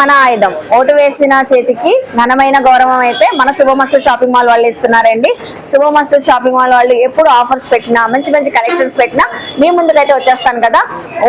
మన ఆయుధం. ఓటు వేసిన చేతికి ఘనమైన గౌరవం అయితే మన శుభమస్తు షాపింగ్ మాల్ వాళ్ళు ఇస్తున్నారండి. శుభమస్తు షాపింగ్ మాల్ వాళ్ళు ఎప్పుడు ఆఫర్స్ పెట్టినా మంచి మంచి కలెక్షన్స్ పెట్టినా మీ ముందుకైతే వచ్చేస్తాను కదా.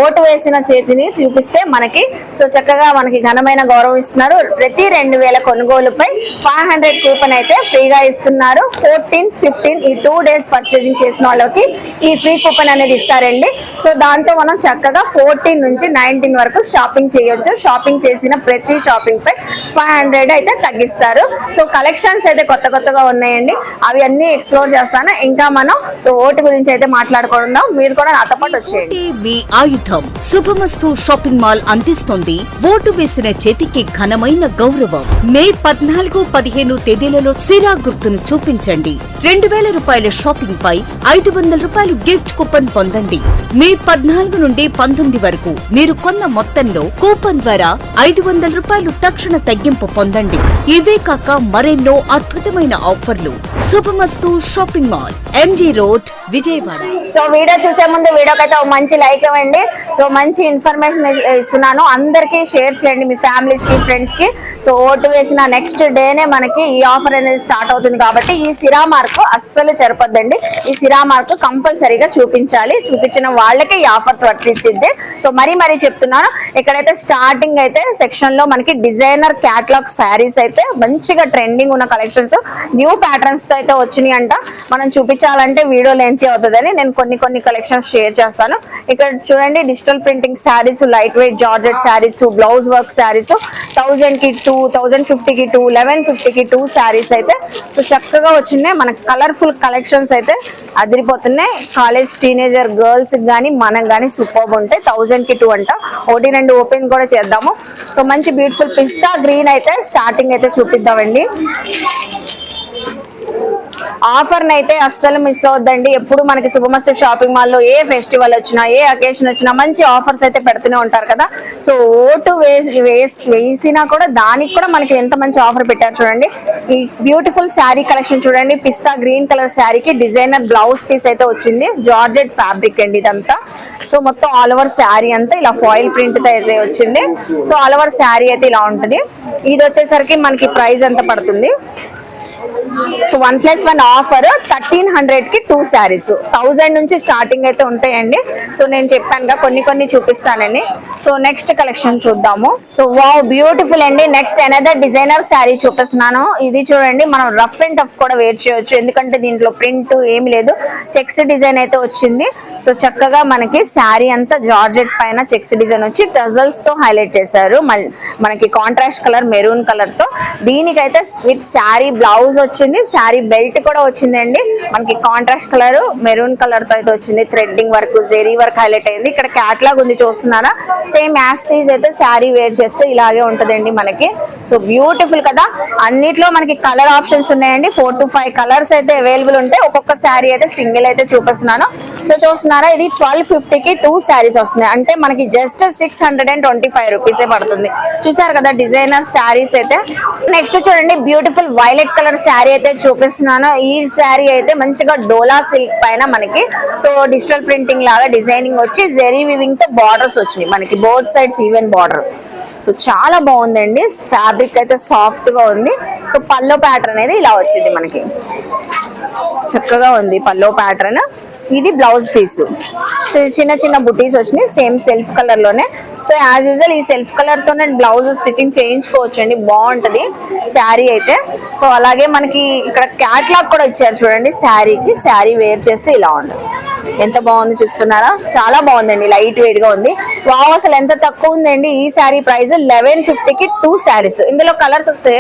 ఓటు వేసిన చేతిని చూపిస్తే మనకి సో చక్కగా మనకి ఘనమైన గౌరవం ఇస్తున్నారు. ప్రతి రెండు వేల కొనుగోలుపై ఫైవ్ హండ్రెడ్ కూపన్ అయితే ఫ్రీగా ఇస్తున్నారు. ఫోర్టీన్ ఫిఫ్టీన్ ఈ టూ డేస్ పర్చేసింగ్ చేసిన వాళ్ళకి ఈ ఫ్రీ కూపన్ అనేది ఇస్తారండి. సో దాంతో మనం చక్కగా ఫోర్టీన్ నుంచి నైన్టీన్ వరకు షాపింగ్ చేయొచ్చు. షాపింగ్ చేసిన ప్రతి షాపింగ్ పై ఫైవ్ హండ్రెడ్ అయితే తగ్గిస్తారు. సో కలెక్షన్స్ అయితే కొత్త కొత్తగా ఉన్నాయండి. అవి అన్ని ఎక్స్ప్లోర్ చేస్తాను. ఇంకా మనం సో ఓటు గురించి అయితే మాట్లాడుకుందాం. మీరు కూడా నాతో పాటు వచ్చేయండి. మీ ఆయుధం. శుభమస్తు షాపింగ్ మాల్ అందిస్తుంది ఓటు వేసిన చేతికి ఘనమైన గౌరవం. మే పద్నాలుగు పదిహేను తేదీలలో సిరా గుర్తును చూపించండి. రెండు వేల రూపాయల షాపింగ్ పై ఐదు వందల రూపాయలు గిఫ్ట్ కూపన్ పొందండి. మే పద్నాలుగు నుండి పంతొమ్మిది వరకు మీరు కొన్న మొత్తంలో కూపన్ ద్వారా ఐదు వందల రూపాయలు తక్షణ తగ్గింపు పొందండి. ఇవే కాక మరెన్నో అద్భుతమైన ఆఫర్లు. Subhamastu shopping mall MG road Vijayawada. So video చూసే ముందు వీడియోకి అయితే ఒక మంచి లైక్ ఇవ్వండి. సో మంచి ఇన్ఫర్మేషన్ ఇస్తున్నాను. అందరికీ షేర్ చేయండి మీ ఫ్యామిలీస్కి ఫ్రెండ్స్కి సో ఓటు వేసిన నెక్స్ట్ డేనే మనకి ఈ ఆఫర్ అనేది స్టార్ట్ అవుతుంది కాబట్టి ఈ సిరా మార్క్ అస్సలు సరిపోద్దండి ఈ సిరా మార్క్ కంపల్సరీగా చూపించాలి. చూపించిన వాళ్ళకి ఈ ఆఫర్ వర్తిస్తుంది సో మరీ మరీ చెప్తున్నాను ఇక్కడైతే స్టార్టింగ్ అయితే సెక్షన్లో మనకి డిజైనర్ క్యాటలాగ్ శారీస్ అయితే మంచిగా ట్రెండింగ్ ఉన్న కలెక్షన్స్. న్యూ ప్యాటర్న్స్తో అయితే వచ్చినాయి అంట. మనం చూపించాలంటే వీడియో లెంత్ అవుతుందని నేను కొన్ని కొన్ని కలెక్షన్స్ షేర్ చేస్తాను. ఇక్కడ చూడండి digital printing saris light weight georgette saris blouse work saris థౌజండ్కి టూ థౌజండ్ ఫిఫ్టీ కి టూ లెవెన్ ఫిఫ్టీ కి టూ శారీస్ అయితే. సో చక్కగా వచ్చినాయి. మనకి కలర్ఫుల్ కలెక్షన్స్ అయితే అదిరిపోతున్నాయి. కాలేజ్ టీనేజర్ గర్ల్స్ కానీ మనకు కానీ సూపర్ ఉంటాయి. థౌజండ్కి టూ అంట. ఒకటి రెండు ఓపెన్ కూడా చేద్దాము. సో మంచి బ్యూటిఫుల్ పిస్తా గ్రీన్ అయితే స్టార్టింగ్ అయితే చూపిద్దామండి. ఆఫర్ అయితే అస్సలు మిస్ అవద్దండి. ఎప్పుడు మనకి శుభమస్తు షాపింగ్ మాల్లో ఏ ఫెస్టివల్ వచ్చినా ఏ అకేషన్ వచ్చినా మంచి ఆఫర్స్ అయితే పెడుతూనే ఉంటారు కదా. సో ఓటు వేసినా కూడా దానికి కూడా మనకి ఎంత మంచి ఆఫర్ పెట్టారు చూడండి. ఈ బ్యూటిఫుల్ శారీ కలెక్షన్ చూడండి. పిస్తా గ్రీన్ కలర్ శారీకి డిజైనర్ బ్లౌజ్ పీస్ అయితే వచ్చింది. జార్జెట్ ఫ్యాబ్రిక్ అండి ఇదంతా. సో మొత్తం ఆల్ ఓవర్ శారీ అంతా ఇలా ఫాయిల్ ప్రింట్ అయితే వచ్చింది. సో ఆల్ ఓవర్ శారీ అయితే ఇలా ఉంటుంది. ఇది వచ్చేసరికి మనకి ప్రైస్ ఎంత పడుతుంది? So one plus one offer thirteen హండ్రెడ్కి టూ శారీస్ థౌజండ్ నుంచి స్టార్టింగ్ అయితే ఉంటాయండి. సో నేను చెప్పాను కొన్ని కొన్ని చూపిస్తానని. సో నెక్స్ట్ కలెక్షన్ చూద్దాము. సో వావ్ బ్యూటిఫుల్ అండి. నెక్స్ట్ ఎనదర్ డిజైనర్ శారీ చూపిస్తున్నాను. ఇది చూడండి మనం రఫ్ అండ్ టఫ్ కూడా వేర్ చేయొచ్చు. ఎందుకంటే దీంట్లో ప్రింట్ ఏమి లేదు. చెక్స్ డిజైన్ అయితే వచ్చింది. సో చక్కగా మనకి శారీ అంతా జార్జెట్ పైన చెక్స్ డిజైన్ వచ్చి టజల్స్తో హైలైట్ చేశారు. మల్- మనకి కాంట్రాస్ట్ కలర్ మెరూన్ కలర్తో. దీనికైతే విత్ శారీ బ్లౌజ్ వచ్చి వచ్చింది శారీ బెల్ట్ కూడా వచ్చిందండి. మనకి కాంట్రాస్ట్ కలర్ మెరూన్ కలర్తో అయితే వచ్చింది. Threading work zari work highlight అయింది. ఇక్కడ క్యాట్లాగ్ ఉంది చూస్తున్నారా? సేమ్ యాస్టీస్ అయితే శారీ వేర్ చేస్తే ఇలాగే ఉంటదండి మనకి. సో బ్యూటిఫుల్ కదా. అన్నిట్లో మనకి కలర్ ఆప్షన్స్ ఉన్నాయండి. ఫోర్ టు ఫైవ్ కలర్స్ అయితే అవైలబుల్ ఉంటాయి ఒక్కొక్క శారీ అయితే సింగిల్ అయితే చూపిస్తున్నాను. సో చూస్తున్నారా? ఇది ట్వెల్వ్కి టూ శారీస్ వస్తున్నాయి. అంటే మనకి just six hundred and twenty five రూపీసే పడుతుంది. చూసారు కదా డిజైనర్ శారీస్ అయితే. నెక్స్ట్ చూడండి బ్యూటిఫుల్ వైలెట్ కలర్ శారీ అయితే చూపిస్తున్నాను. ఈ శారీ అయితే మంచిగా డోలా సిల్క్ పైన మనకి. సో డిజిటల్ ప్రింటింగ్ లాగా డిజైనింగ్ వచ్చి జెరీ వివింగ్తో బార్డర్స్ వచ్చినాయి. మనకి both sides even border so చాలా బాగుందండి. ఫ్యాబ్రిక్ అయితే సాఫ్ట్గా ఉంది. సో పల్లో ప్యాటర్న్ అనేది ఇలా వచ్చింది మనకి. చక్కగా ఉంది పల్లో ప్యాటర్న్ ఇది బ్లౌజ్ పీస్ సో చిన్న చిన్న బుటీస్ వచ్చినాయి. సేమ్ సెల్ఫ్ కలర్లోనే. సో యాజ్ యూజువల్ ఈ సెల్ఫ్ కలర్ తోనే బ్లౌజ్ స్టిచ్చింగ్ చేయించుకోవచ్చు అండి బాగుంటది. శారీ అయితే. సో అలాగే మనకి ఇక్కడ క్యాట్లాగ్ కూడా ఇచ్చారు చూడండి. శారీకి శారీ వేర్ చేస్తే ఇలా ఉంటుంది. ఎంత బాగుంది చూస్తున్నారా? చాలా బాగుందండి. లైట్ వెయిట్గా ఉంది. వావ్ అసలు ఎంత తక్కువ ఉందండి. ఈ శారీ ప్రైస్ లెవెన్కి టూ శారీస్. ఇందులో కలర్స్ వస్తాయి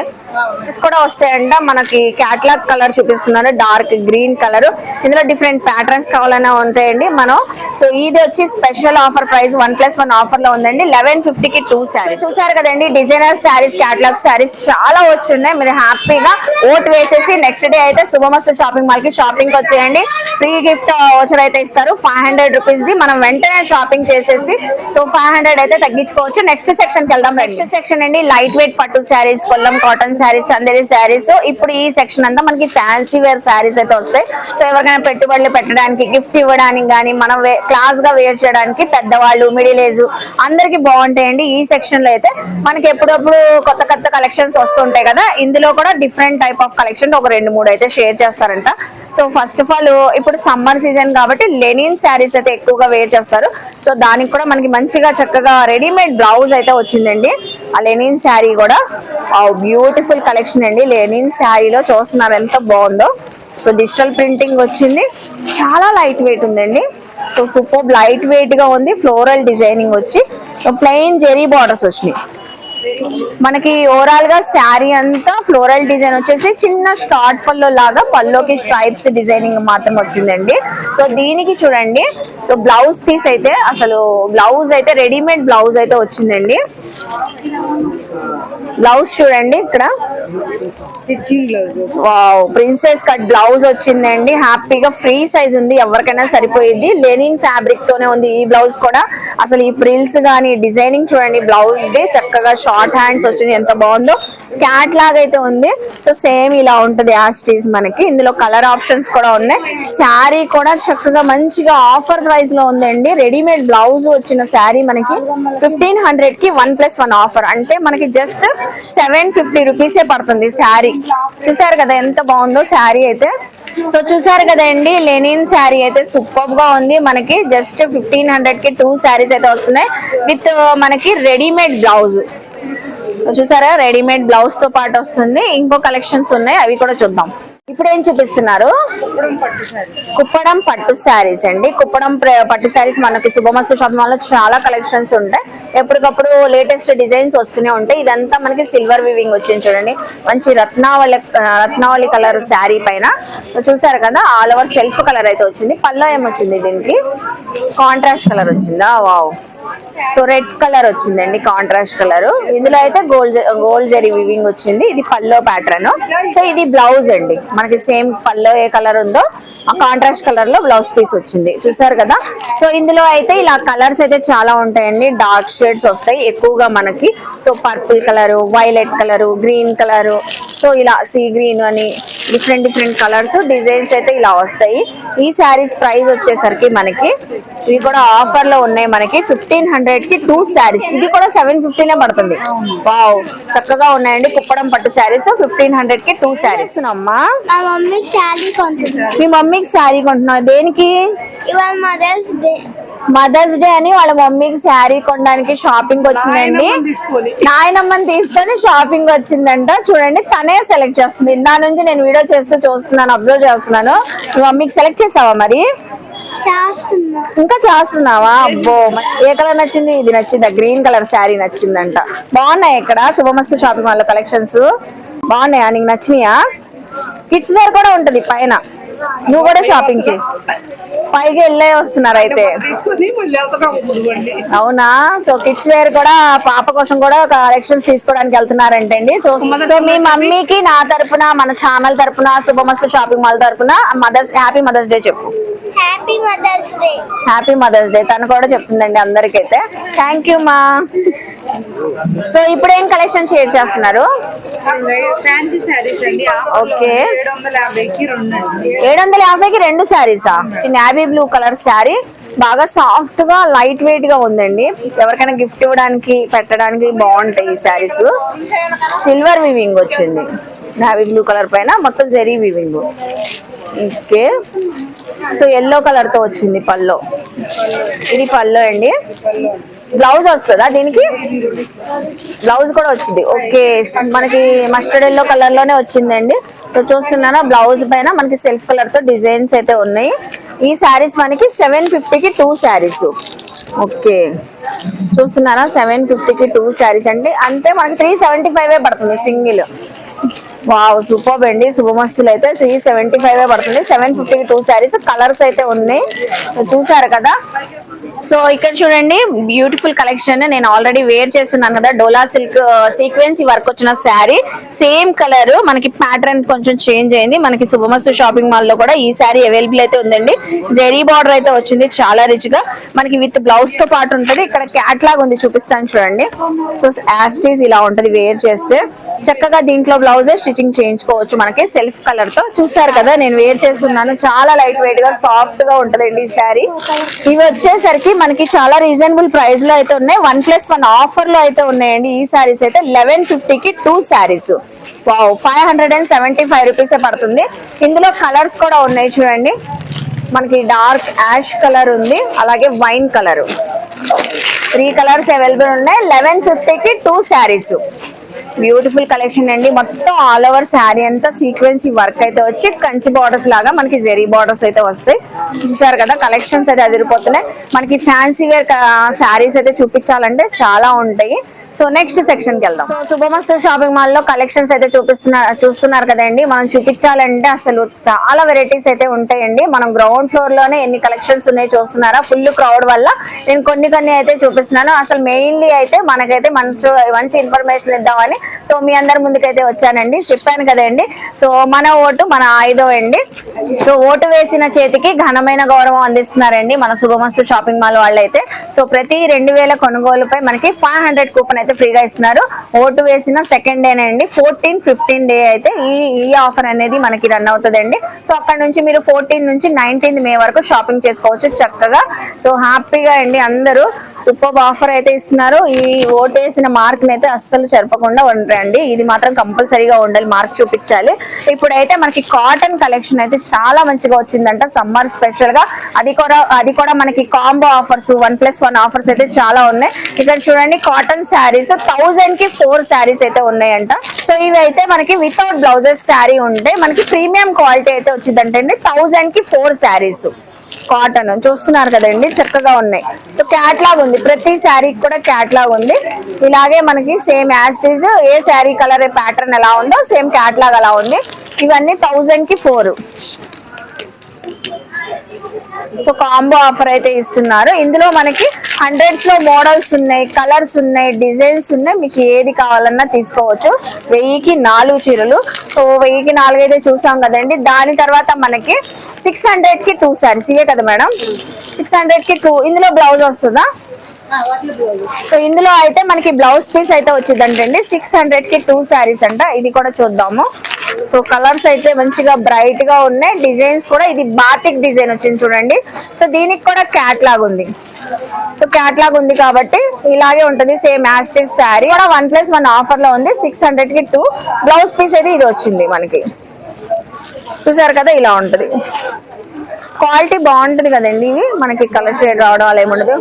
కూడా వస్తాయంట. మనకి క్యాట్లాగ్ కలర్ చూపిస్తున్నారు. డార్క్ గ్రీన్ కలర్ ఇందులో డిఫరెంట్ ప్యాటర్న్స్ కావాలన్నా ఉంటాయండి మనం. సో ఇది వచ్చి special offer price one plus one ఆఫర్లో ఉందండి. లెవెన్కి టూ శారీస్ చూసారు కదండి డిజైనర్ శారీస్ క్యాట్లాగ్ శారీస్ చాలా వచ్చున్నాయి. మీరు హ్యాపీగా ఓట్ వేసేసి నెక్స్ట్ డే అయితే శుభమస్తు షాపింగ్ మాల్కి షాపింగ్ వచ్చేయండి. ఫ్రీ గిఫ్ట్ వచ్చర్ అయితే అయితే ఇస్తారు. ఫైవ్ హండ్రెడ్ రూపీస్ ది మనం వెంటనే షాపింగ్ చేసేసి సో ఫైవ్ హండ్రెడ్ అయితే తగ్గించుకోవచ్చు. నెక్స్ట్ సెక్షన్కి వెళ్దాం నెక్స్ట్ సెక్షన్ అండి లైట్ వెయిట్ పట్టు శారీస్ కొల్లం కాటన్ శారీస్ చందేరి శారీస్ ఇప్పుడు ఈ సెక్షన్ అంతా మనకి ఫ్యాన్సీ వేర్ శారీస్ అయితే వస్తాయి. సో ఎవరికైనా పెట్టుబడులు పెట్టడానికి గిఫ్ట్ ఇవ్వడానికి కానీ మనం క్లాస్గా వేర్ చేయడానికి పెద్దవాళ్ళు మిడిల్ ఏజ్ అందరికి బాగుంటాయండి. ఈ సెక్షన్లో అయితే మనకి ఎప్పుడప్పుడు కొత్త కొత్త కలెక్షన్స్ వస్తుంటాయి కదా. ఇందులో కూడా డిఫరెంట్ టైప్ ఆఫ్ కలెక్షన్ ఒక రెండు మూడు అయితే షేర్ చేస్తారంట. సో ఫస్ట్ ఆఫ్ ఆల్ ఇప్పుడు సమ్మర్ సీజన్ కాబట్టి లెనిన్ శారీస్ అయితే ఎక్కువగా వేర్ చేస్తారు. సో దానికి కూడా మనకి మంచిగా చక్కగా రెడీమేడ్ బ్లౌజ్ అయితే వచ్చిందండి. ఆ లెనిన్ శారీ కూడా. బ్యూటిఫుల్ కలెక్షన్ అండి. లెనిన్ శారీలో చూస్తున్నారు ఎంత బాగుందో. సో డిజిటల్ ప్రింటింగ్ వచ్చింది. చాలా లైట్ వెయిట్ ఉందండి. సో సూపర్ లైట్ వెయిట్గా ఉంది. ఫ్లోరల్ డిజైనింగ్ వచ్చి. ప్లెయిన్ జెరీ బార్డర్స్ వచ్చినాయి. మనకి ఓవరాల్గా శారీ అంతా ఫ్లోరల్ డిజైన్ వచ్చేసి చిన్న స్టార్ట్ పల్లో లాగా పల్లోకి స్ట్రైప్స్ డిజైనింగ్ మాత్రం వచ్చిందండి. సో దీనికి చూడండి. సో బ్లౌజ్ పీస్ అయితే అసలు బ్లౌజ్ అయితే రెడీమేడ్ బ్లౌజ్ అయితే వచ్చిందండి. బ్లౌజ్ చూడండి ఇక్కడ. ప్రిన్సెస్ కట్ బ్లౌజ్ వచ్చిందండి. హ్యాపీగా ఫ్రీ సైజ్ ఉంది ఎవరికైనా సరిపోయింది లెనిన్ ఫ్యాబ్రిక్ తోనే ఉంది ఈ బ్లౌజ్ కూడా. అసలు ఈ ప్రిల్స్ గానీ డిజైనింగ్ చూడండి బ్లౌజ్ ది చక్కగా షార్ట్ హ్యాండ్స్ వచ్చింది ఎంత బాగుందో. క్యాట్ లాగా అయితే ఉంది. సో సేమ్ ఇలా ఉంటది యాస్టీస్ మనకి. ఇందులో కలర్ ఆప్షన్స్ కూడా ఉన్నాయి. శారీ కూడా చక్కగా మంచిగా ఆఫర్ ప్రైస్లో ఉందండి. రెడీమేడ్ బ్లౌజ్ వచ్చిన శారీ మనకి ఫిఫ్టీన్ హండ్రెడ్కి వన్ ప్లస్ వన్ ఆఫర్. అంటే మనకి జస్ట్ సెవెన్ ఫిఫ్టీ రూపీసే పడుతుంది శారీ. చూసారు కదా ఎంత బాగుందో శారీ అయితే. సో చూసారు కదండి లెనిన్ శారీ అయితే సూపర్గా ఉంది. మనకి జస్ట్ ఫిఫ్టీన్ హండ్రెడ్కి టూ శారీస్ అయితే వస్తున్నాయి. విత్ మనకి రెడీమేడ్ బ్లౌజ్. చూసారా రెడీమేడ్ బ్లౌజ్తో పాటు వస్తుంది. ఇంకో కలెక్షన్స్ ఉన్నాయి అవి కూడా చూద్దాం. ఇప్పుడు ఏం చూపిస్తున్నారు? కుప్పడం పట్టు శారీస్. అండి. కుప్పడం పట్టు శారీస్ మనకి శుభమస్తు షాపింగ్ మాల్లో చాలా కలెక్షన్స్ ఉంటాయి. ఎప్పటికప్పుడు లేటెస్ట్ డిజైన్స్ వస్తూనే ఉంటాయి. ఇదంతా మనకి సిల్వర్ వివింగ్ వచ్చింది చూడండి. మంచి రత్నావళి రత్నావళి కలర్ శారీ పైన. చూసారు కదా ఆల్ ఓవర్ సెల్ఫ్ కలర్ అయితే వచ్చింది. పల్లో ఏమొచ్చింది దీనికి? కాంట్రాస్ట్ కలర్ వచ్చిందా? వావ్. సో రెడ్ కలర్ వచ్చిందండి కాంట్రాస్ట్ కలర్. ఇందులో అయితే గోల్డ్ గోల్డ్ జరీ వివింగ్ వచ్చింది. ఇది పల్లో ప్యాటర్న్ సో ఇది బ్లౌజ్ అండి. మనకి సేమ్ పల్లో ఏ కలర్ ఉందో ఆ కాంట్రాస్ట్ కలర్లో బ్లౌజ్ పీస్ వచ్చింది. చూసారు కదా? సో ఇందులో అయితే ఇలా కలర్స్ అయితే చాలా ఉంటాయండి. డార్క్ షేడ్స్ వస్తాయి. ఎక్కువగా మనకి. So purple colour violet colour green colour so ఇలా సీ గ్రీన్ అని డిఫరెంట్ డిఫరెంట్ కలర్స్ డిజైన్స్ అయితే ఇలా వస్తాయి. ఈ శారీస్ ప్రైస్ వచ్చేసరికి మనకి ఇవి కూడా ఆఫర్లో ఉన్నాయి మనకి ఫిఫ్టీన్ హండ్రెడ్కి టూ శారీస్ ఇది కూడా సెవెన్ ఫిఫ్టీనే పడుతుంది. వావ్ చక్కగా ఉన్నాయండి కుప్పడం పట్టు శారీస్ ఫిఫ్టీన్ హండ్రెడ్కి టూ శారీస్ అమ్మా మా మమ్మీకి శారీ కొంటున్నావు? దేనికి? మదర్స్ డే అని వాళ్ళ మమ్మీకి శారీ కొనడానికి షాపింగ్ వచ్చిందండి. నాయనమ్మని తీసుకొని. షాపింగ్ వచ్చిందంట. చూడండి తనే సెలెక్ట్ చేస్తుంది. నా నుంచి నేను వీడియో చేస్తూ చూస్తున్నాను అబ్జర్వ్ చేస్తున్నాను. మమ్మీకి సెలెక్ట్ చేసావా మరి? చేస్తున్నా. ఇంకా చేస్తున్నావా? అబ్బో ఏ కలర్ నచ్చింది? ఇది నచ్చిందా? గ్రీన్ కలర్ శారీ నచ్చిందంట. బాగున్నాయి ఇక్కడ? శుభమస్తు షాపింగ్ మాల్ కలెక్షన్స్ బాగున్నాయా? నీకు నచ్చినాయా? కిడ్స్ వేర్ కూడా ఉంటది పైన. నువ్వు కూడా షాపింగ్ చేయి. పైకి వెళ్ళే వస్తున్నారు అయితే. అవునా? సో కిడ్స్ వేర్ కూడా పాప కోసం కూడా కలెక్షన్స్ తీసుకోవడానికి వెళ్తున్నారంటండి. సో సో మీ మమ్మీకి నా తరపున మన ఛానల్ తరపున శుభమస్తు షాపింగ్ మాల్ తరపున మదర్స్ హ్యాపీ మదర్స్ డే చెప్పు. Happy mother's day happy mother's day తను కూడా చెప్తుందండి అందరికైతే. థ్యాంక్ యూ మా సో ఇప్పుడు ఏం కలెక్షన్ షేర్ చేస్తున్నారు? ఫ్యాన్సీ శారీస్ అండి. ఓకే. ఏడు వందల యాభైకి రెండు. అండి ఏడు వందల యాభైకి రెండు శారీసా ఈ నావీ బ్లూ కలర్ శారీ బాగా సాఫ్ట్గా లైట్ వెయిట్గా ఉందండి. ఎవరికైనా గిఫ్ట్ ఇవ్వడానికి పెట్టడానికి బాగుంటాయి ఈ శారీస్ సిల్వర్ వివింగ్ వచ్చింది. నావీ బ్లూ కలర్ పైన. మొత్తం zari weaving okay so yellow కలర్తో వచ్చింది పల్లో ఇది పల్లో అండి. బ్లౌజ్ వస్తుందా దీనికి? బ్లౌజ్ కూడా వచ్చింది. ఓకే మనకి మస్టర్డ్ ఎల్లో కలర్లోనే వచ్చిందండి. సో చూస్తున్నారా? బ్లౌజ్ పైన మనకి సెల్ఫ్ కలర్తో డిజైన్స్ అయితే ఉన్నాయి. ఈ శారీస్ మనకి సెవెన్ ఫిఫ్టీకి టూ శారీస్ ఓకే చూస్తున్నారా? సెవెన్ ఫిఫ్టీకి టూ శారీస్ అంటే అంతే మనకి త్రీ సెవెంటీ ఫైవ్ పడుతుంది సింగిల్. వావ్ సూపర్ అండి. శుభమస్తులు అయితే త్రీ సెవెంటీ ఫైవ్ పడుతుంది. Seven fifty two saris colours అయితే ఉన్నాయి. చూసారు కదా? సో ఇక్కడ చూడండి బ్యూటిఫుల్ కలెక్షన్ నేను ఆల్రెడీ వేర్ చేస్తున్నాను కదా. డోలా సిల్క్ సీక్వెన్సీ వర్క్ వచ్చిన శారీ సేమ్ కలర్ మనకి ప్యాటర్న్ కొంచెం చేంజ్ అయింది. మనకి శుభమస్తు షాపింగ్ మాల్లో కూడా ఈ శారీ అవైలబుల్ అయితే ఉందండి. జెరీ బార్డర్ అయితే వచ్చింది చాలా రిచ్గా. మనకి విత్ బ్లౌజ్తో పాటు ఉంటది. ఇక్కడ క్యాట్ లాగా ఉంది చూపిస్తాను చూడండి. సో యాస్టీస్ ఇలా ఉంటది వేర్ చేస్తే. చక్కగా దీంట్లో బ్లౌజ్ స్టిచ్చింగ్ చేయించుకోవచ్చు మనకి. సెల్ఫ్ కలర్తో. చూసారు కదా నేను వేర్ చేస్తున్నాను. చాలా లైట్ వెయిట్గా సాఫ్ట్గా ఉంటదండి ఈ శారీ. ఇవి వచ్చేసరికి మనకి చాలా రీజనబుల్ ప్రైస్లో అయితే ఉన్నాయి. వన్ ప్లస్ వన్ ఆఫర్లో అయితే ఉన్నాయండి ఈ శారీస్ అయితే. లెవెన్కి two saris. Wow five hundred and seventy five rupees పడుతుంది. ఇందులో కలర్స్ కూడా ఉన్నాయి చూడండి. మనకి డార్క్ యాష్ కలర్ ఉంది. అలాగే wine colour. Three colours available ఉన్నాయి. లెవెన్ ఫిఫ్టీకి టూ శారీస్. బ్యూటిఫుల్ కలెక్షన్ అండి. మొత్తం ఆల్ ఓవర్ శారీ అంతా సీక్వెన్సీ వర్క్ అయితే వచ్చి కంచి బార్డర్స్ లాగా మనకి జెరీ బార్డర్స్ అయితే వస్తాయి. చూసారు కదా కలెక్షన్స్ అయితే అదిరిపోతున్నాయి. మనకి ఫ్యాన్సీ వేర్ శారీస్ అయితే చూపించాలంటే చాలా ఉంటాయి. సో నెక్స్ట్ సెక్షన్కి వెళ్దాం. సో శుభమస్తు షాపింగ్ మాల్లో కలెక్షన్స్ అయితే చూపిస్తున్నారు చూస్తున్నారు కదండి. మనం చూపించాలంటే అసలు చాలా వెరైటీస్ అయితే ఉంటాయండి. మనం గ్రౌండ్ ఫ్లోర్లోనే ఎన్ని కలెక్షన్స్ ఉన్నాయి చూస్తున్నారా? ఫుల్ క్రౌడ్ వల్ల నేను కొన్ని కొన్ని అయితే చూపిస్తున్నాను. అసలు మెయిన్లీ అయితే మనకైతే మంచి మంచి ఇన్ఫర్మేషన్ ఇద్దామని. సో మీ అందరి ముందుకైతే వచ్చానండి. చెప్పాను కదండి. సో మన ఓటు మన ఆయుధం అండి. సో ఓటు వేసిన చేతికి ఘనమైన గౌరవం అందిస్తున్నారండి మన శుభమస్తు షాపింగ్ మాల్ వాళ్ళైతే. సో ప్రతి రెండు వేల కొనుగోలుపై మనకి ఫైవ్ హండ్రెడ్ కూపన్ అయితే ఫ్రీగా ఇస్తున్నారు. ఓటు వేసిన సెకండ్ డే అండి ఫోర్టీన్ ఫిఫ్టీన్ డే అయితే ఈ ఈ ఆఫర్ అనేది మనకి రన్ అవుతుందండి. సో అక్కడ నుంచి మీరు ఫోర్టీన్ నుంచి నైన్టీన్త్ మే వరకు షాపింగ్ చేసుకోవచ్చు చక్కగా. సో హ్యాపీగా అండి అందరూ. సూపర్ ఆఫర్ అయితే ఇస్తున్నారు. ఈ ఓటు వేసిన మార్క్ అయితే అస్సలు చెరపకుండా ఉండరండి. ఇది మాత్రం కంపల్సరీగా ఉండాలి. మార్క్ చూపించాలి. ఇప్పుడైతే మనకి కాటన్ కలెక్షన్ అయితే చాలా మంచిగా వచ్చిందంట. సమ్మర్ స్పెషల్గా. అది కూడా అది కూడా మనకి combo offers one plus one offers అయితే చాలా ఉన్నాయి. ఇక్కడ చూడండి కాటన్ శారీస్. థౌజండ్కి ఫోర్ శారీస్ అయితే ఉన్నాయంట. సో ఇవి అయితే మనకి వితౌట్ బ్లౌజెస్ శారీ ఉంటే మనకి ప్రీమియం క్వాలిటీ అయితే వచ్చిందంటే థౌజండ్కి ఫోర్ శారీస్. కాటన్ చూస్తున్నారు కదండి చక్కగా ఉన్నాయి. సో క్యాట్లాగ్ ఉంది. ప్రతి శారీ కూడా క్యాట్లాగ్ ఉంది. ఇలాగే మనకి సేమ్ యాస్టీజ్ ఏ శారీ కలర్ ప్యాటర్న్ ఎలా ఉందో సేమ్ క్యాట్లాగ్ అలా ఉంది. ఇవన్నీ థౌజండ్కి ఫోర్ సో కాంబో ఆఫర్ అయితే ఇస్తున్నారు. ఇందులో మనకి హండ్రెడ్స్లో మోడల్స్ ఉన్నాయి కలర్స్ ఉన్నాయి డిజైన్స్ ఉన్నాయి. మీకు ఏది కావాలన్నా తీసుకోవచ్చు. వెయ్యికి నాలుగు చీరలు. సో వెయ్యికి నాలుగు అయితే చూసాం కదండి. దాని తర్వాత మనకి సిక్స్ హండ్రెడ్కి టూ సారీస్ ఇవే కదా మేడం? సిక్స్ హండ్రెడ్కి టూ ఇందులో బ్లౌజ్ వస్తుందా? సో ఇందులో అయితే మనకి బ్లౌజ్ పీస్ అయితే వచ్చిందంటండి. సిక్స్ హండ్రెడ్కి టూ శారీస్ అంట. ఇది కూడా చూద్దాము. సో కలర్స్ అయితే మంచిగా బ్రైట్గా ఉన్నాయి. డిజైన్స్ కూడా ఇది బాతిక్ డిజైన్ వచ్చింది చూడండి. సో దీనికి కూడా క్యాట్ లాగా ఉంది. సో క్యాట్లాగ్ ఉంది కాబట్టి ఇలాగే ఉంటుంది. సేమ్ యాస్టిస్ శారీ కూడా వన్ ప్లస్ వన్ ఆఫర్లో ఉంది. సిక్స్ హండ్రెడ్కి టూ బ్లౌజ్ పీస్ అయితే ఇది వచ్చింది మనకి. చూసారు కదా ఇలా ఉంటది. క్వాలిటీ బాగుంటుంది కదండి ఇవి మనకి కలర్ షేడ్ రావడం అలా ఏముండదు.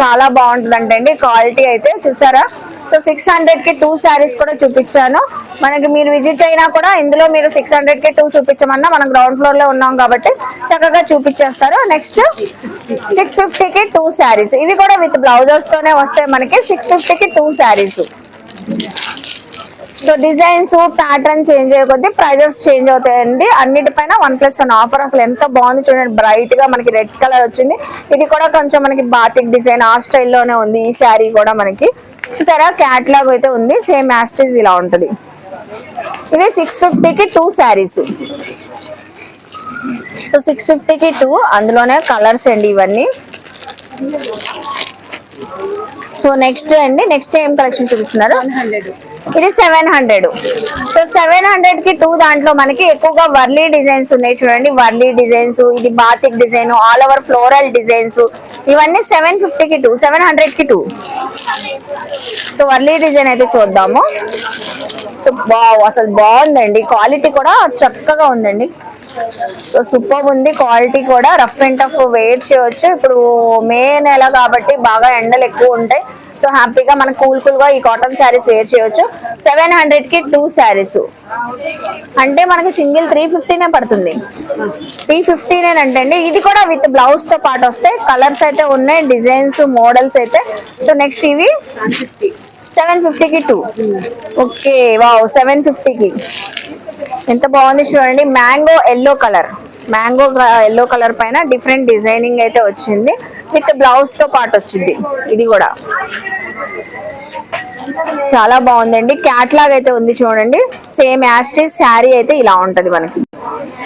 చాలా బాగుంటుంది అంటండి క్వాలిటీ అయితే చూసారా? సో సిక్స్ హండ్రెడ్కి టూ శారీస్ కూడా చూపించాను. మనకి మీరు విజిట్ అయినా కూడా ఇందులో మీరు సిక్స్ హండ్రెడ్కి టూ చూపించమన్నా మనం గ్రౌండ్ ఫ్లోర్లో ఉన్నాం కాబట్టి చక్కగా చూపించేస్తారు. నెక్స్ట్ సిక్స్ ఫిఫ్టీకి టూ శారీస్ ఇవి కూడా విత్ బ్లౌజెస్ తోనే వస్తాయి మనకి. సిక్స్ ఫిఫ్టీకి two saris so designs pattern change అయ్యే కొద్దీ ప్రైజెస్ చేంజ్ అవుతాయండి. అన్నిటిపైన వన్ ప్లస్ వన్ ఆఫర్ అసలు ఎంత బాగుంది చూడండి. బ్రైట్గా మనకి రెడ్ కలర్ వచ్చింది. ఇది కూడా కొంచెం మనకి బాతిక్ డిజైన్ ఆ స్టైల్లోనే ఉంది. ఈ శారీ కూడా మనకి. చూసారా? క్యాట్లాగ్ అయితే ఉంది. సేమ్ యాస్టేజ్ ఇలా ఉంటుంది. ఇవి సిక్స్ ఫిఫ్టీకి టూ శారీస్ సో సిక్స్ ఫిఫ్టీకి టూ అందులోనే కలర్స్ అండి ఇవన్నీ. సో నెక్స్ట్ అండి. నెక్స్ట్ ఏం కలెక్షన్ చూపిస్తున్నారు? ఇది సెవెన్ హండ్రెడ్ సో సెవెన్ హండ్రెడ్కి టూ దాంట్లో మనకి ఎక్కువగా వర్లీ డిజైన్స్ ఉన్నాయి చూడండి. వర్లీ డిజైన్స్ ఇది batik design all over floral designs. ఇవన్నీ సెవెన్ ఫిఫ్టీకి టూ సెవెన్ హండ్రెడ్కి టూ సో వర్లీ డిజైన్ అయితే చూద్దాము. సో బావ్ అసలు బాగుందండి. క్వాలిటీ కూడా చక్కగా ఉందండి. సో సూపర్ ఉంది. క్వాలిటీ కూడా రఫ్ అండ్ టఫ్ వెయిట్ చేయవచ్చు ఇప్పుడు మే నెల కాబట్టి బాగా ఎండలు ఎక్కువ ఉంటాయి. సో హ్యాపీగా మనం కూల్ కూల్గా ఈ కాటన్ శారీస్ వేర్ చేయొచ్చు. సెవెన్ హండ్రెడ్కి టూ శారీస్. అంటే మనకి సింగిల్ త్రీ ఫిఫ్టీనే పడుతుంది. త్రీ ఫిఫ్టీనే అంటే అండి. ఇది కూడా విత్ బ్లౌజ్తో పాటు వస్తే కలర్స్ అయితే ఉన్నాయి డిజైన్స్ మోడల్స్ అయితే. సో నెక్స్ట్ ఇవి సెవెన్ ఫిఫ్టీకి టూ. ఓకే వావ్ సెవెన్ ఫిఫ్టీకి ఎంత బాగుంది చూడండి. Mango yellow colour. Mango yellow colour పైన డిఫరెంట్ డిజైనింగ్ అయితే వచ్చింది. విత్ బ్లౌజ్తో పాటు వచ్చింది. ఇది కూడా. చాలా బాగుందండి. క్యాట్లాగ్ అయితే ఉంది చూడండి. సేమ్ యాస్టీస్ శారీ అయితే ఇలా ఉంటది మనకి.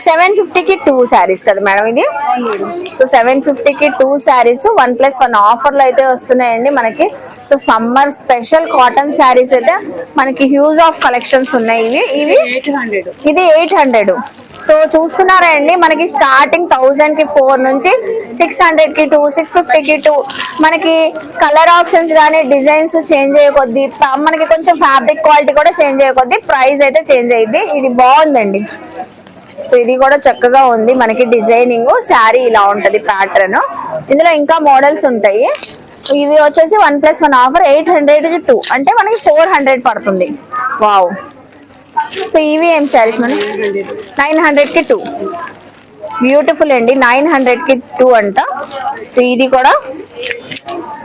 సెవెన్కి టూ శారీస్ కదా మేడం ఇది? సో సెవెన్కి two saris one plus one ఆఫర్లు అయితే వస్తున్నాయండి మనకి. So summer special cotton saris అయితే మనకి హ్యూజ్ ఆఫ్ కలెక్షన్స్ ఉన్నాయి ఇవి. ఇవి ఇది ఎయిట్ హండ్రెడ్ సో చూస్తున్నారా అండి మనకి స్టార్టింగ్ థౌజండ్కి ఫోర్ నుంచి సిక్స్ హండ్రెడ్కి టూ సిక్స్ ఫిఫ్టీ కి టూ మనకి కలర్ ఆప్షన్స్ కానీ డిజైన్స్ చేంజ్ అయ్యకొద్ది మనకి కొంచెం ఫ్యాబ్రిక్ క్వాలిటీ కూడా చేంజ్ అయ్యకొద్ది ప్రైస్ అయితే చేంజ్ అయ్యింది ఇది బాగుందండి. సో ఇది కూడా చక్కగా ఉంది. మనకి డిజైనింగ్ శారీ ఇలా ఉంటది ప్యాటర్న్ ఇందులో ఇంకా మోడల్స్ ఉంటాయి. ఇది వచ్చేసి one plus one offer eight హండ్రెడ్కి టూ అంటే మనకి ఫోర్ హండ్రెడ్ పడుతుంది. వావ్ సో ఇవి ఏం శారీస్ మేడం నైన్ హండ్రెడ్కి టూ బ్యూటిఫుల్ అండి. నైన్ హండ్రెడ్కి టూ అంట. సో ఇది కూడా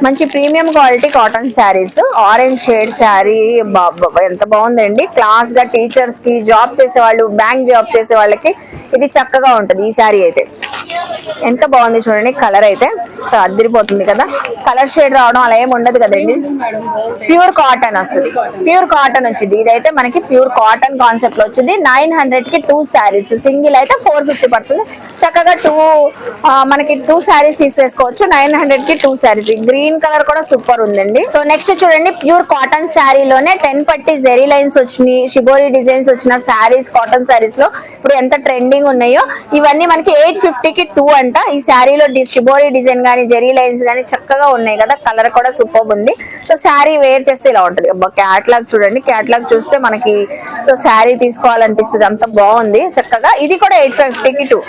మంచి premium quality cotton saris orange shade sari ఎంత బాగుందండి. క్లాస్గా టీచర్స్కి జాబ్ చేసే వాళ్ళు బ్యాంక్ జాబ్ చేసే వాళ్ళకి ఇది చక్కగా ఉంటుంది ఈ శారీ అయితే. ఎంత బాగుంది చూడండి కలర్ అయితే. సో అదిరిపోతుంది కదా. కలర్ షేడ్ రావడం అలా ఏమి ఉండదు కదండి. ప్యూర్ కాటన్ వస్తుంది. ప్యూర్ కాటన్ వచ్చింది. ఇదైతే మనకి ప్యూర్ కాటన్ కాన్సెప్ట్లో వచ్చింది. నైన్ హండ్రెడ్కి టూ శారీస్ సింగిల్ అయితే ఫోర్ ఫిఫ్టీ పడుతుంది. చక్కగా టూ మనకి టూ శారీస్ తీసేసుకోవచ్చు. నైన్ హండ్రెడ్కి టూ శారీస్. గ్రీన్ కలర్ కూడా సూపర్ ఉందండి. సో నెక్స్ట్ చూడండి ప్యూర్ కాటన్ శారీలోనే టెన్ పట్టి జెరీ లైన్స్ వచ్చినాయి షిబోరి డిజైన్స్ వచ్చిన శారీస్ కాటన్ శారీస్లో ఇప్పుడు ఎంత ట్రెండింగ్ ఉన్నాయో ఇవన్నీ మనకి ఎయిట్ ఫిఫ్టీ కి టూ అంట. ఈ శారీలో షిబోరి డిజైన్ గానీ జెరీ లైన్స్ గానీ చక్కగా ఉన్నాయి కదా కలర్ కూడా సూపర్ ఉంది. సో శారీ వేర్ చేస్తే ఇలా ఉంటుంది. క్యాట్లాగ్ చూడండి. క్యాట్లాగ్ చూస్తే మనకి సో శారీ తీసుకోవాలనిపిస్తుంది. అంత బాగుంది చక్కగా. ఇది కూడా ఎయిట్ ఫిఫ్టీకి టూ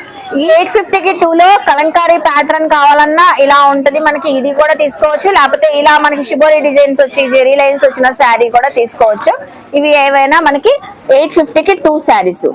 ఈ ఎయిట్ ఫిఫ్టీకి టూ లో కలంకారీ ప్యాటర్న్ కావాలన్నా ఇలా ఉంటది మనకి. ఇది కూడా తీసుకోవచ్చు. లేకపోతే ఇలా మనకి షిబోరి డిజైన్స్ వచ్చి జెరీ లైన్స్ వచ్చిన శారీ కూడా తీసుకోవచ్చు. ఇవి ఏవైనా మనకి ఎయిట్ ఫిఫ్టీకి టూ శారీస్.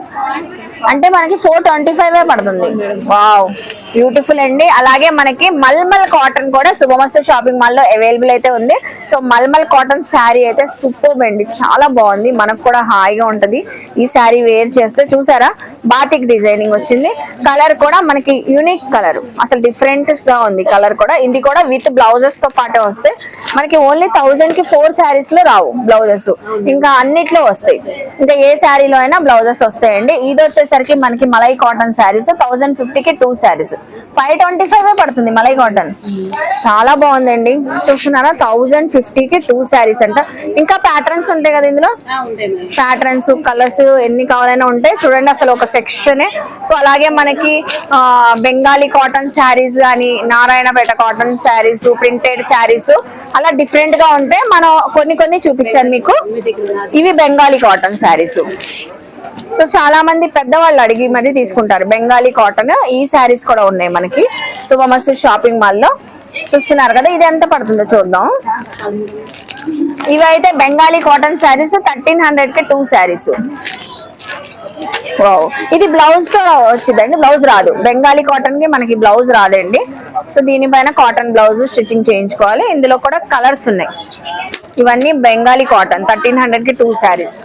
అంటే మనకి ఫోర్ ట్వంటీ ఫైవ్ పడుతుంది. వావ్. బ్యూటిఫుల్ అండి. అలాగే మనకి మల్మల్ కాటన్ కూడా శుభమస్తు షాపింగ్ మాల్లో అవైలబుల్ అయితే ఉంది. సో మల్మల్ కాటన్ శారీ అయితే సూపర్ అండి. చాలా బాగుంది. మనకు కూడా హాయిగా ఉంటది. ఈ శారీ వేర్ చేస్తే చూసారా? బాతిక్ డిజైనింగ్ వచ్చింది. కలర్ కూడా మనకి యూనిక్ కలర్ అసలు డిఫరెంట్గా ఉంది కలర్ కూడా. ఇది కూడా విత్ బ్లౌజెస్తో పాటు వస్తే మనకి ఓన్లీ థౌజండ్కి ఫోర్ శారీస్లో రావు బ్లౌజెస్ ఇంకా అన్నిట్లో వస్తాయి. ఇంకా ఏ శారీలో అయినా బ్లౌజెస్ వస్తాయండి. ఇది వచ్చేసి వచ్చేసరికి మనకి malai cotton saris thousand fifty కి two saris. Five twenty five పడుతుంది మలై కాటన్? చాలా బాగుందండి. చూస్తున్నారా? థౌజండ్ ఫిఫ్టీ కి టూ శారీస్ అంట. ఇంకా ప్యాటర్న్స్ ఉంటాయి కదా ఇందులో? ప్యాటర్న్స్ కలర్స్ ఎన్ని కావాలైనా ఉంటాయి. చూడండి అసలు ఒక సెక్షన్ సో అలాగే మనకి బెంగాలీ కాటన్ శారీస్ కానీ నారాయణపేట కాటన్ శారీస్ ప్రింటెడ్ శారీస్ అలా డిఫరెంట్గా ఉంటాయి. మనం కొన్ని కొన్ని చూపించాను మీకు. ఇవి బెంగాలీ కాటన్ శారీస్. సో చాలా మంది పెద్దవాళ్ళు అడిగి మరి తీసుకుంటారు. బెంగాలీ కాటన్ ఈ శారీస్ కూడా ఉన్నాయి మనకి. శుభమస్తు షాపింగ్ మాల్లో చూస్తున్నారు కదా ఇది ఎంత పడుతుందో చూద్దాం. ఇవి అయితే బెంగాలీ కాటన్ శారీస్ థర్టీన్ హండ్రెడ్కి టూ శారీస్. వావ్. ఇది బ్లౌజ్తో వచ్చిందండి బ్లౌజ్ రాదు. బెంగాలీ కాటన్కి మనకి బ్లౌజ్ రాదండి. సో దీనిపైన కాటన్ బ్లౌజ్ స్టిచ్చింగ్ చేయించుకోవాలి. ఇందులో కూడా కలర్స్ ఉన్నాయి. ఇవన్నీ బెంగాలీ కాటన్ థర్టీన్ హండ్రెడ్కి టూ శారీస్.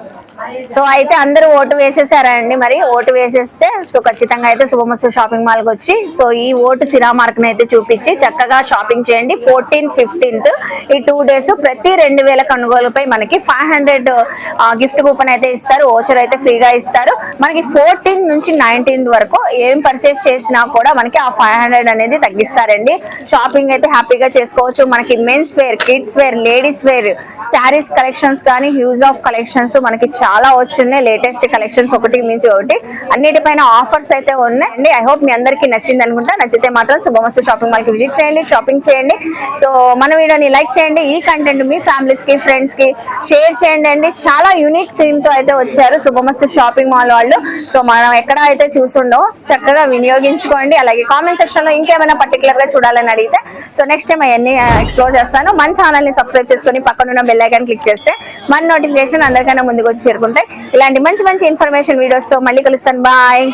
సో అయితే అందరూ ఓటు వేసేసారండి మరి. ఓటు వేసేస్తే సో ఖచ్చితంగా అయితే శుభమస్తు షాపింగ్ మాల్కి వచ్చి సో ఈ ఓటు సిరా మార్క్ అయితే చూపించి చక్కగా షాపింగ్ చేయండి. ఫోర్టీన్ ఫిఫ్టీన్త్ ఈ టూ డేస్ ప్రతి రెండు వేల కొనుగోలుపై మనకి ఫైవ్ హండ్రెడ్ గిఫ్ట్ కూపన్ అయితే ఇస్తారు. ఓచర్ అయితే ఫ్రీగా ఇస్తారు. మనకి ఫోర్టీన్ నుంచి నైన్టీన్త్ వరకు ఏం పర్చేస్ చేసినా కూడా మనకి ఆ ఫైవ్ హండ్రెడ్ అనేది తగ్గిస్తారండి. షాపింగ్ అయితే హ్యాపీగా చేసుకోవచ్చు. మనకి men's wear kids wear ladies wear saris collections కానీ హ్యూజ్ ఆఫ్ కలెక్షన్స్ మనకి చాలా చాలా వచ్చున్నాయి లేటెస్ట్ కలెక్షన్స్ ఒకటి మించి ఒకటి. అన్నిటిపైన ఆఫర్స్ అయితే ఉన్నాయండి. ఐ హోప్ మీ అందరికీ నచ్చింది అనుకుంటా. నచ్చితే మాత్రం శుభమస్తు షాపింగ్ మాల్కి విజిట్ చేయండి షాపింగ్ చేయండి. సో మన వీడియోని లైక్ చేయండి. ఈ కంటెంట్ మీ ఫ్యామిలీస్కి ఫ్రెండ్స్కి షేర్ చేయండి అండి. చాలా యూనిక్ థీమ్తో అయితే వచ్చారు శుభమస్తు షాపింగ్ మాల్ వాళ్ళు. సో మనం ఎక్కడ అయితే చూసుండో చక్కగా వినియోగించుకోండి. అలాగే కామెంట్ సెక్షన్లో ఇంకేమైనా పర్టికులర్గా చూడాలని అడిగితే సో నెక్స్ట్ టైం అవన్నీ ఎక్స్ప్లోర్ చేస్తాను. మన ఛానల్ని సబ్స్క్రైబ్ చేసుకొని పక్కనున్న బెల్ ఐకాన్ క్లిక్ చేస్తే మన నోటిఫికేషన్ అందరికైనా ముందుకు వచ్చి చేరుకుంటాయి ఇలాంటి మంచి మంచి ఇన్ఫర్మేషన్ వీడియోస్తో మళ్ళీ కలుస్తాను. బాయ్